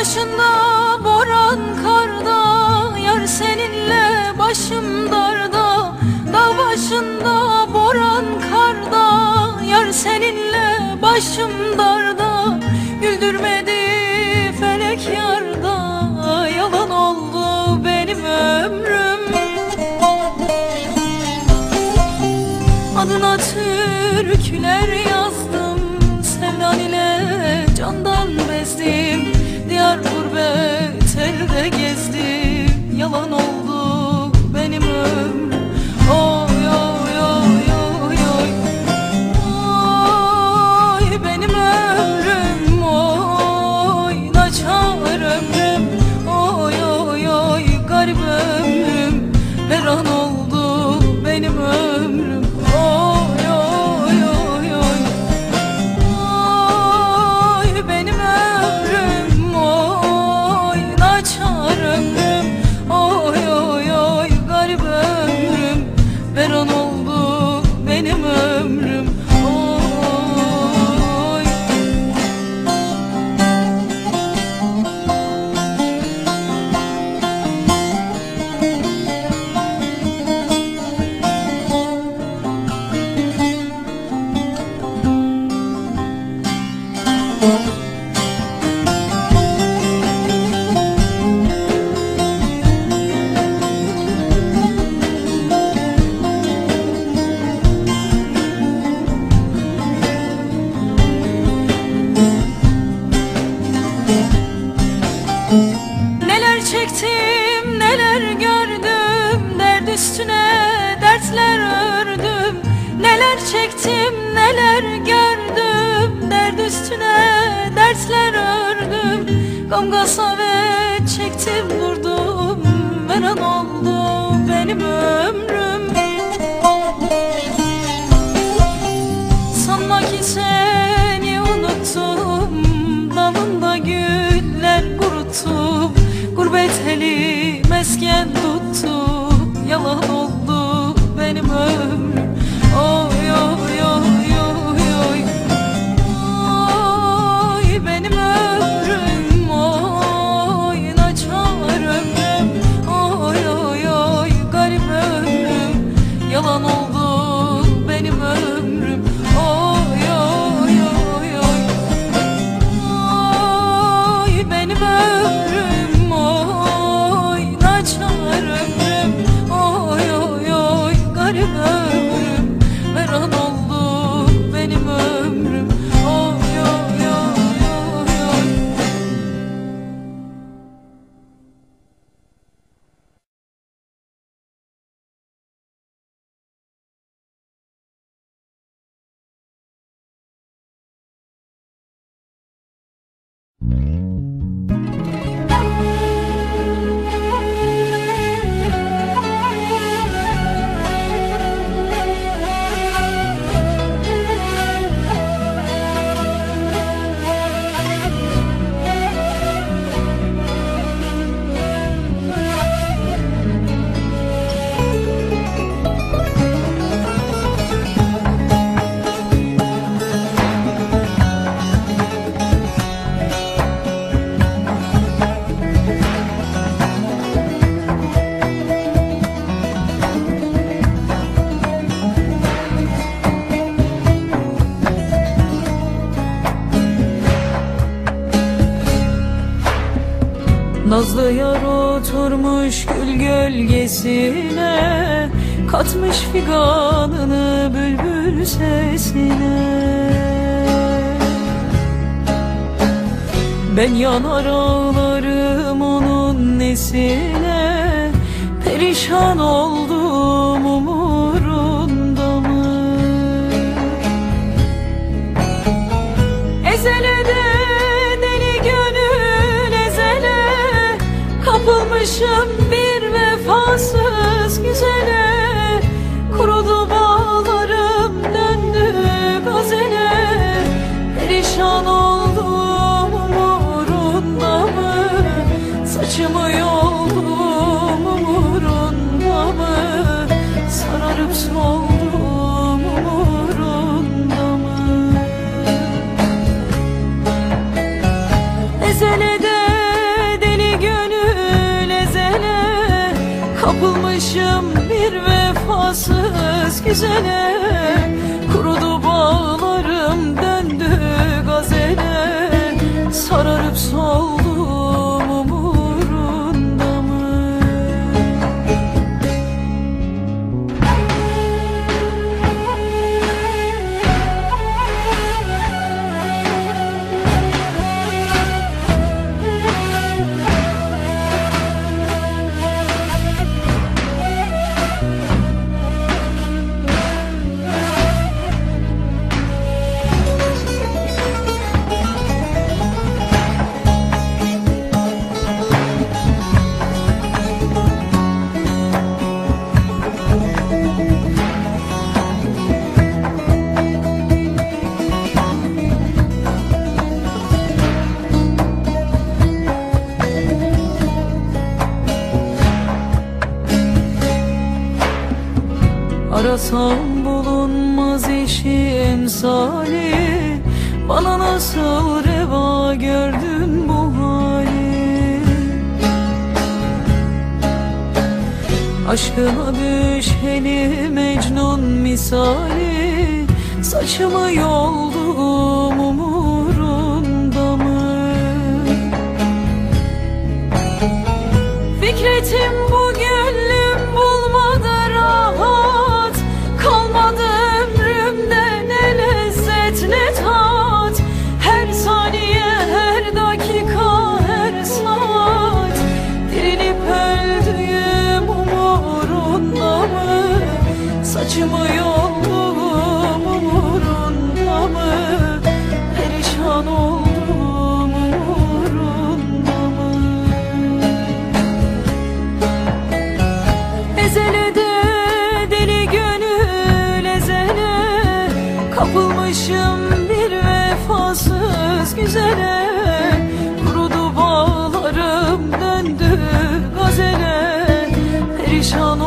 başında boran karda Yar seninle başım darda. Dağ başında boran karda Yar seninle başım darda. Güldürmedi felek yarda Yalan oldu benim ömrüm. Adına türküler çektim neler gördüm Dert üstüne dertler ördüm. Gam gasavet çektim durdum Meran oldu benim ömrüm. Sanma ki seni unuttum Dalında güller kuruttum Gurbet eli mesken tuttum Mm-hmm. Yar oturmuş gül gölgesine Katmış figanını bülbül sesine. Ben yanar ağlarım onun nesine Perişan oldum Kapılmışım bir vefasız güzele Kurudu bağlarım döndü gazele Perişan oldum umurunda mı Saçımı Kapılmışım bir vefasız güzele Kurudu bağlarım arasam bulunmaz eşim salih Bana nasıl reva gördün bu hali? Aşkına düşeni Mecnun misali. Saçımı yoldum umurunda mı? Fikretim vefasız güzele Kurudu bağlarım döndü gazele. Perişan